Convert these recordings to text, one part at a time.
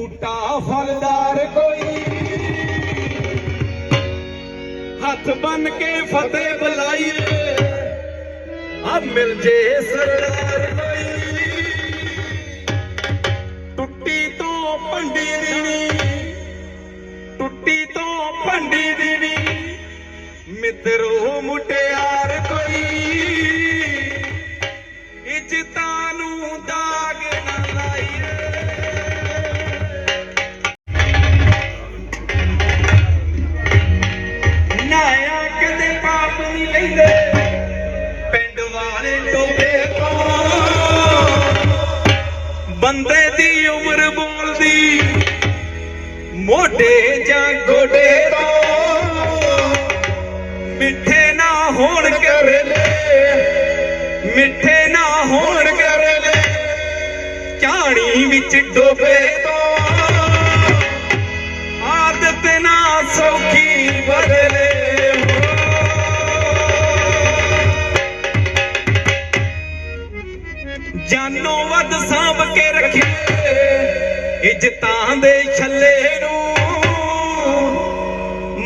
ਬੂਟਾ ਫਲਦਾਰ ਕੋਈ। ਹੱਥ ਬੰਨ ਕੇ ਫਤਿਹ ਬੁਲਾਈਏ। ਆ ਮਿਲ ਜੇ ਸਰਦਾਰ ਕੋਈ। ਟੁੱਟੀ ਤੋਂ ਭੰਡੀ ਦੇਣੀ ਬੰਦੇ ਦੀ ਉਮਰ ਬੋਲਦੀ, ਮੋਢੇ ਜਾਂ ਗੋਡੇ ਤੋਂ। ਮਿੱਠੇ ਨਾ ਹੋਣ ਕਰਲੇ ਮਿੱਠੇ ਨਾ ਹੋਣ ਕਰਲੇ ਝਾਣੀ ਵਿੱਚ ਡੋਬੇ ਸਾਂਭ ਕੇ ਰੱਖੇ। ਇੱਜ਼ਤਾਂ ਦੇ ਛੱਲੇ ਨੂੰ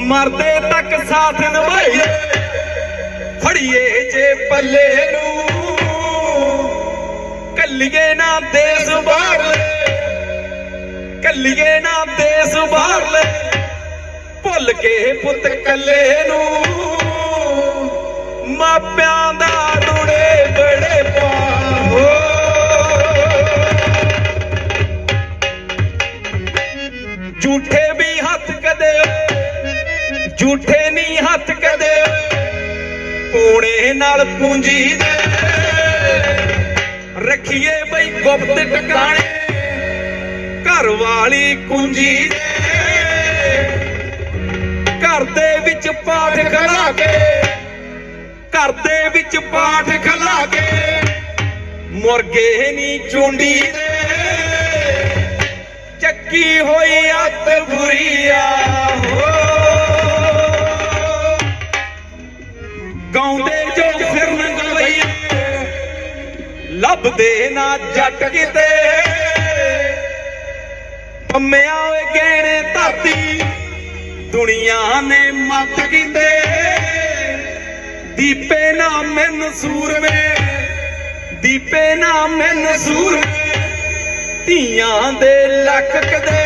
ਮਰਦੇ ਤੱਕ ਸਾਥ ਨਿਭਾਈਏ। ਫੜੀਏ ਜੇ ਪੱਲੇ ਨੂੰ, ਕੱਲੀਏ ਨਾ ਦੇਸ ਬਾਹਰਲੇ ਕੱਲੀਏ ਨਾ ਦੇਸ ਬਾਹਰਲੇ ਭੁੱਲ ਕੇ ਪੁੱਤ ਕੱਲੇ ਨੂੰ ਮਾਪਿਆਂ ਦਾ ਨਾਲ ਪੂੰਜੀ ਦੇ। ਰੱਖੀਏ ਬਈ ਗੁਪਤ ਟਿਕਾਣੇ। ਘਰ ਵਾਲੀ ਕੁੰਜੀ ਦੇ। ਘਰ ਦੇ ਵਿੱਚ ਪਾਠ ਖੜਾ ਕੇ। ਘਰ ਦੇ ਵਿੱਚ ਪਾਠ ਖਲਾ ਕੇ। ਮੁਰਗੇ ਨਹੀਂ ਚੁੰਡੀ ਦੇ। ਚੱਕੀ ਹੋਈ ਅੱਤ ਬੁਰੀਆ। ਹੋ ਲੱਭਦੇ ਜੱਟ ਕਿਤੇ। ਪੰਮਿਆ ਓਏ ਗਹਿਣੇ ਧਰਤੀ, ਦੁਨੀਆ ਨੇ ਮੱਤ ਕੀਤੇ। ਦੀਪੇ ਨਾ ਮੈਨ ਸੂਰਮੇ, ਦੀਪੇ ਨਾ ਮੈਨ ਸੂਰਮੇ, ਧੀਆਂ ਦੇ ਲੱਕ ਕਦੇ।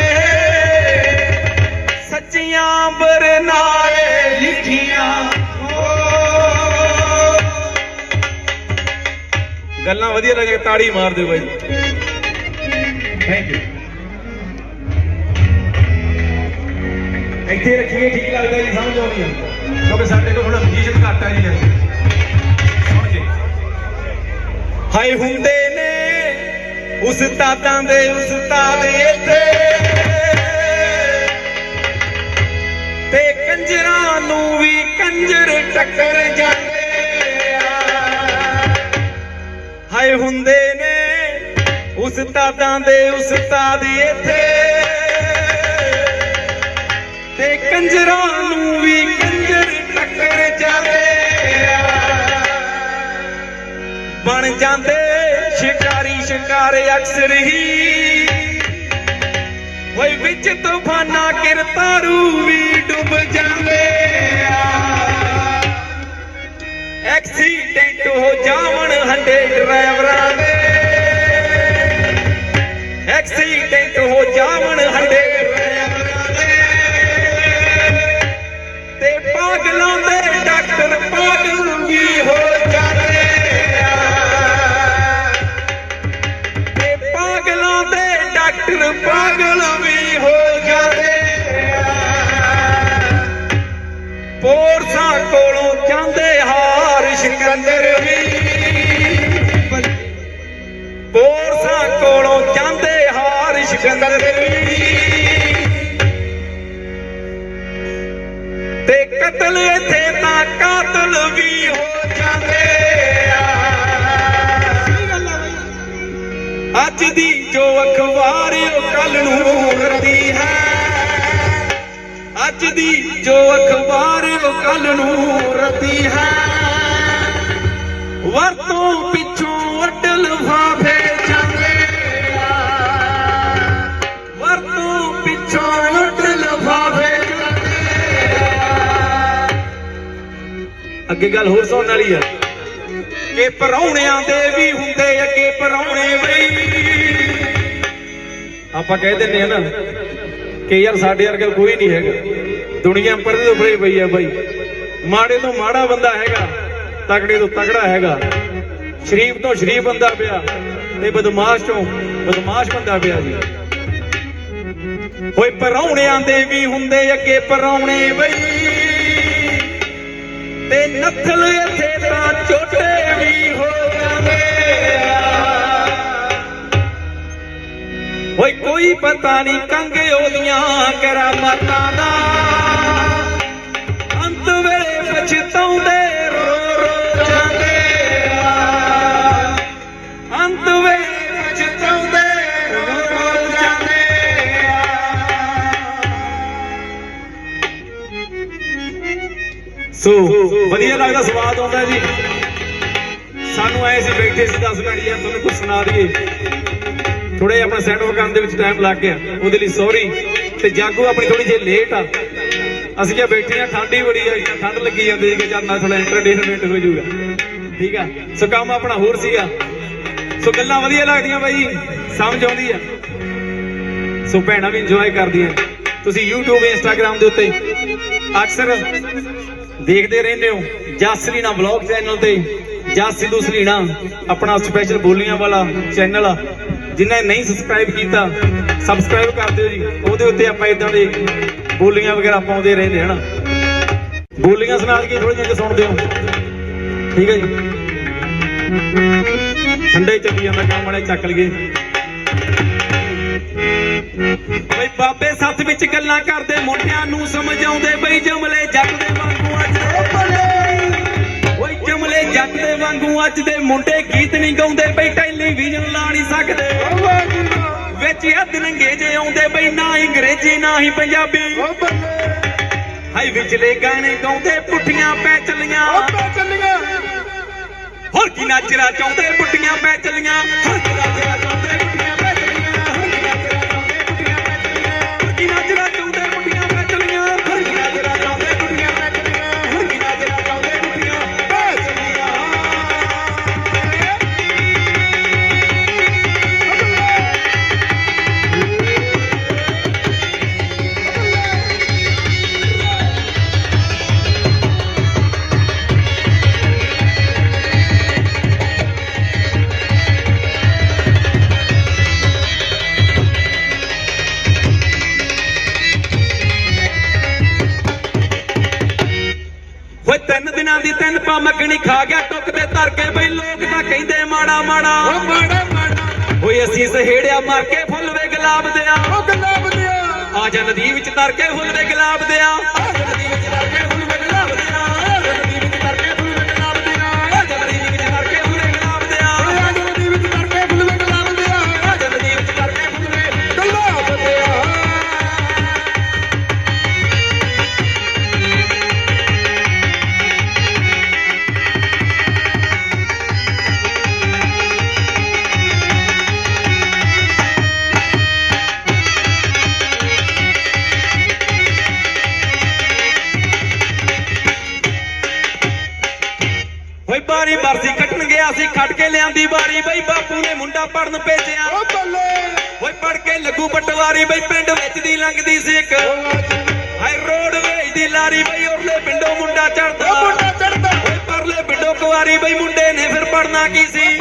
ਸੱਚੀਆਂ ਬਰਨਾਏ ਲਿਖੀਆਂ। ਗੱਲਾਂ ਵਧੀਆ ਲੱਗੇ ਤਾੜੀ ਮਾਰ ਦਿਓ ਬਾਈ। ਥੈਂਕ ਯੂ ਇੱਥੇ ਰੱਖੀਏ ਠੀਕ ਲੱਗਦਾ ਜੀ ਸਮਝ ਆਉਂਦੀ ਹੈ ਕਿਉਂਕਿ ਸਾਡੇ ਕੋਲ ਥੋੜਾ ਪੋਜੀਸ਼ਨ ਘੱਟ ਆ ਜੀ ਸੁਣ ਕੇ। ਹਾਏ ਹੁੰਦੇ ਨੇ ਉਸਤਾਦਾਂ ਦੇ ਉਸਤਾਦ ਇੱਥੇ। ਤੇ ਕੰਜਰਾਂ ਨੂੰ ਵੀ ਕੰਜਰ ਟੱਕਰ ਜਾਂਦੇ ਹਾਏ ਹੁੰਦੇ ਨੇ ਉਸਤਾਦਾਂ ਦੇ ਉਸਤਾਦ ਇੱਥੇ। ਤੇ ਕੰਜਰਾਂ ਨੂੰ ਵੀ ਕੰਜਰ ਟੱਕਰ ਜਾਂਦੇ ਬਣ ਜਾਂਦੇ ਸ਼ਿਕਾਰੀ, ਸ਼ਿਕਾਰੇ ਅਕਸਰ ਹੀ। ਓਏ ਵਿੱਚ ਤੂਫਾਨਾ ਕਿਰਤਾਰੂ ਵੀ ਡੁੱਬ ਜਾਂਦੇ ਆ। ਐਕਸੀਡੈਂਟ ਹੋ ਜਾਵਣ ਹੰਡੇ ਡਰਾਈਵਰਾਂ ਦੇ। ਐਕਸੀਡੈਂਟ ਹੋ ਜਾਵਣ ਹੰਡੇ ਸਿਕੰਦਰ ਵੀ। ਕੋਲੋਂ ਜਾਂਦੇ ਹਾਰ ਸਿਕੰਦਰ ਤੇ ਕਤਲ ਇੱਥੇ ਤਾਂ ਕਾਤਲ ਵੀ ਹੋ ਜਾਂਦੇ ਆ। ਅੱਜ ਦੀ ਜੋ ਅਖਬਾਰ ਉਹ ਕੱਲ ਨੂੰ ਰਦੀ ਹੈ। ਅੱਜ ਦੀ ਜੋ ਅਖਬਾਰ ਉਹ ਕੱਲ ਨੂੰ ਰਦੀ ਹੈ। ਵਰਤੋਂ ਪਿੱਛੋਂ ਪਿੱਛੋਂ ਅੱਗੇ ਗੱਲ ਹੋਰ ਸੁਣਨ ਵਾਲੀ ਆ। ਕਿ ਪਰੌਣਿਆਂ ਦੇ ਵੀ ਹੁੰਦੇ, ਅੱਗੇ ਪਰੌਣੇ ਬਈ। ਆਪਾਂ ਕਹਿ ਦਿੰਦੇ ਆ ਨਾ ਕਿ ਯਾਰ ਸਾਡੇ ਵਰਗਾ ਕੋਈ ਨਹੀਂ ਹੈਗਾ। ਦੁਨੀਆ ਪਰਦੇ ਉਪਰੇ ਪਈ ਆ ਬਾਈ। ਮਾੜੇ ਤੋਂ ਮਾੜਾ ਬੰਦਾ ਹੈਗਾ। ਤਕੜੇ ਤੋਂ ਤਕੜਾ ਹੈਗਾ। ਸ਼ਰੀਫ ਤੋਂ ਸ਼ਰੀਫ ਬੰਦਾ ਪਿਆ ਤੇ ਬਦਮਾਸ਼ ਤੋਂ ਬਦਮਾਸ਼ ਬੰਦਾ ਪਿਆ ਜੀ। ਓਏ ਪਰੌਣਿਆਂ ਦੇ ਵੀ ਹੁੰਦੇ ਅੱਗੇ ਪਰੌਣੇ ਬਈ। ਤੇ ਨਥਲ ਇੱਥੇ ਤਾਂ ਛੋਟੇ ਵੀ ਹੋ ਜਾਂਦੇ ਓਏ ਕੋਈ ਪਤਾ ਨਹੀਂ ਕੰਗ ਉਹਦੀਆਂ ਕਰਾਮਾਤਾਂ ਦਾ। ਸੋ, ਵਧੀਆ ਲੱਗਦਾ ਸਵਾਦ ਆਉਂਦਾ ਜੀ। ਸਾਨੂੰ ਐ ਸੀ ਬੈਠੇ ਸੀ 10 ਮਿੰਟ ਯਾਰ ਤੁਹਾਨੂੰ ਕੁਝ ਸੁਣਾ ਦਈਏ। ਥੋੜੇ ਆਪਣਾ ਸੈਟ ਕਰਨ ਦੇ ਵਿੱਚ ਟਾਈਮ ਲੱਗ ਗਿਆ। ਉਹਦੇ ਲਈ ਸੌਰੀ ਤੇ ਜਾਗੋ ਆਪਣੀ ਥੋੜੀ ਜਿਹੀ ਲੇਟ ਆ। ਅਸੀਂ ਕਿਹਾ ਬੈਠੇ ਆ ਠੰਡੀ ਬੜੀ ਆ ਠੰਡ ਲੱਗੀ ਜਾਂਦੀ ਸੀ ਕਿ ਚੱਲ ਨਾਲ ਥੋੜਾ ਐਂਟਰਟੇਨਮੈਂਟ ਹੋ ਜਾਊਗਾ। ਠੀਕ ਆ? ਸੋ ਕੰਮ ਆਪਣਾ ਹੋਰ ਸੀਗਾ। ਸੋ ਗੱਲਾਂ ਵਧੀਆ ਲੱਗਦੀਆਂ ਬਾਈ। ਸਮਝ ਆਉਂਦੀ ਆ। ਸੋ ਭੈਣਾਂ ਵੀ ਇੰਜੋਏ ਕਰਦੀਆਂ। ਤੁਸੀਂ YouTube, Instagram ਦੇ ਉੱਤੇ ਅਕਸਰ ਦੇਖਦੇ ਰਹਿੰਦੇ ਹੋ। ਜਸਲੀਨਾ ਵਲੌਗ ਚੈਨਲ ਤੇ। ਜਾਂ ਸਿੱਧੂ ਸਲੀਣਾ ਆਪਣਾ ਸਪੈਸ਼ਲ ਬੋਲੀਆਂ ਵਾਲਾ ਚੈਨਲ ਆ। ਜਿਨ੍ਹਾਂ ਨਹੀਂ ਸਬਸਕ੍ਰਾਈਬ ਕੀਤਾ ਸਬਸਕ੍ਰਾਈਬ ਕਰ ਦਿਓ ਜੀ। ਉਹਦੇ ਉੱਤੇ ਆਪਾਂ ਇਦਾਂ ਦੇ ਬੋਲੀਆਂ ਵਗੈਰਾ ਪਾਉਂਦੇ ਰਹਿੰਦੇ, ਹਨਾ? ਬੋਲੀਆਂ ਸੁਣਾ ਕੇ ਥੋੜੀਆਂ ਜਿਹਾ ਸੁਣਦੇ ਹੋ। ਠੀਕ ਹੈ ਜੀ। ਠੰਡੇ ਚੱਲੀ ਜਾਂਦਾ, ਕੰਮ ਵਾਲੇ ਚੱਕ ਲਈਏ। ਬਈ ਬਾਬੇ ਸੱਤ ਵਿੱਚ ਗੱਲਾਂ ਕਰਦੇ, ਮੁੰਡਿਆਂ ਨੂੰ ਸਮਝਾਉਂਦੇ ਬਈ ਜਮਲੇ ਜੱਟ ਦੇ ਜੱਟ ਦੇ ਵਾਂਗੂ ਅੱਜ ਦੇ ਮੁੰਡੇ ਗੀਤ ਨਹੀਂ ਗਾਉਂਦੇ ਬਈ ਟੈਲੀਵਿਜ਼ਨ ਲਾ ਨਹੀਂ ਸਕਦੇ। ਵਿੱਚ ਅੱਧ ਨੰਗੇ ਜੇ ਆਉਂਦੇ ਬਈ, ਨਾ ਅੰਗਰੇਜ਼ੀ, ਨਾ ਹੀ ਪੰਜਾਬੀ। ਹਾਈ ਵਿਚਲੇ ਗਾਣੇ ਗਾਉਂਦੇ ਪੁੱਠੀਆਂ ਪੈ ਚੱਲੀਆਂ ਹੋਰ ਕੀ ਨਾਚਰਾ ਚਾਹੁੰਦੇ ਪੁੱਠੀਆਂ ਪੈ ਚੱਲੀਆਂ ਹੋਰ ਕੀ ਨਾਚਰਾ ਚਾਹੁੰਦੇ ਪੁੱਠੀਆਂ ਤਿੰਨ ਪਾ ਮੱਗਣੀ ਖਾ ਗਿਆ ਟੁੱਕ ਤੇ ਧਰ ਕੇ ਬਈ ਲੋਕ ਤਾਂ ਕਹਿੰਦੇ ਮਾੜਾ ਮਾੜਾ। ਓਏ ਅਸੀਂ ਸਹੇੜਿਆ ਮਾਰ ਕੇ ਫੁੱਲ ਵੇ ਗੁਲਾਬ ਦਿਆ। ਆ ਜਾ ਨਦੀ ਵਿੱਚ ਤਰ ਕੇ ਫੁੱਲ ਵੇ ਗੁਲਾਬ ਦਿਆ। ਮੁੰਡਾ ਪੜਨ ਭੇਜਿਆ। ਓਏ ਪੜ ਕੇ ਲੱਗੂ ਪਟਵਾਰੀ ਬਈ ਪਿੰਡ ਵਿੱਚ ਦੀ ਲੰਘਦੀ ਸੀ ਇੱਕ। ਹਾਈ ਰੋਡ ਵੇਚ ਦੀ ਲਾਰੀ ਬਈ ਉਰਲੇ ਪਿੰਡੋਂ ਮੁੰਡਾ ਚੜਦਾ ਓਏ ਪਰਲੇ ਪਿੰਡੋਂ ਕੁਵਾਰੀ ਬਈ ਮੁੰਡੇ ਨੇ ਫਿਰ ਪੜਨਾ ਕੀ ਸੀ?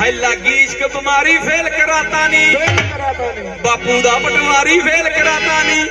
ਹਾਈ ਲੱਗੀ ਇਸ਼ਕ ਬਿਮਾਰੀ ਫੇਲ ਕਰਾਤਾ ਨੀ। ਬਾਪੂ ਦਾ ਪਟਵਾਰੀ ਫੇਲ ਕਰਾਤਾ ਨੀ।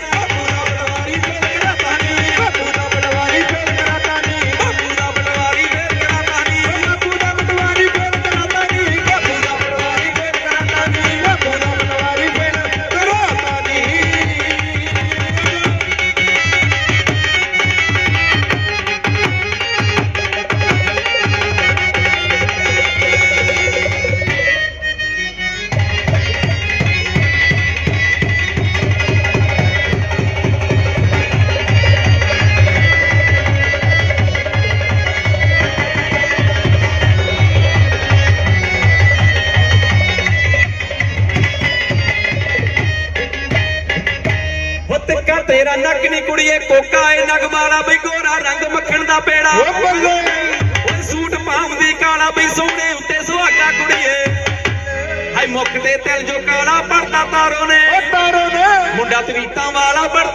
ਤੇਰਾ ਨੱਕ ਨੀ ਕੁੜੀਏ ਕੋਕਾ ਏ ਨਗਮਾਲਾ ਬਈ ਗੋਰਾ ਰੰਗ ਮੱਖਣ ਦਾ ਪੇੜਾ। ਬੱਲੇ। ਓਏ ਸੂਟ ਪਾਉਂਦੀ ਕਾਲਾ ਬਈ ਸੋਹਣੇ ਉੱਤੇ ਸੁਹਾਗਾ ਕੁੜੀਏ। ਹਾਏ ਮੁੱਕ ਤੇ ਤਿਲ ਜੋ ਕਾਲਾ ਪੜਦਾ ਤਾਰੋ ਨੇ। ਉਹ ਤਾਰੋ ਨੇ। ਮੁੰਡਾ ਤਵੀਤਾਂ ਵਾਲਾ ਪੜਦਾ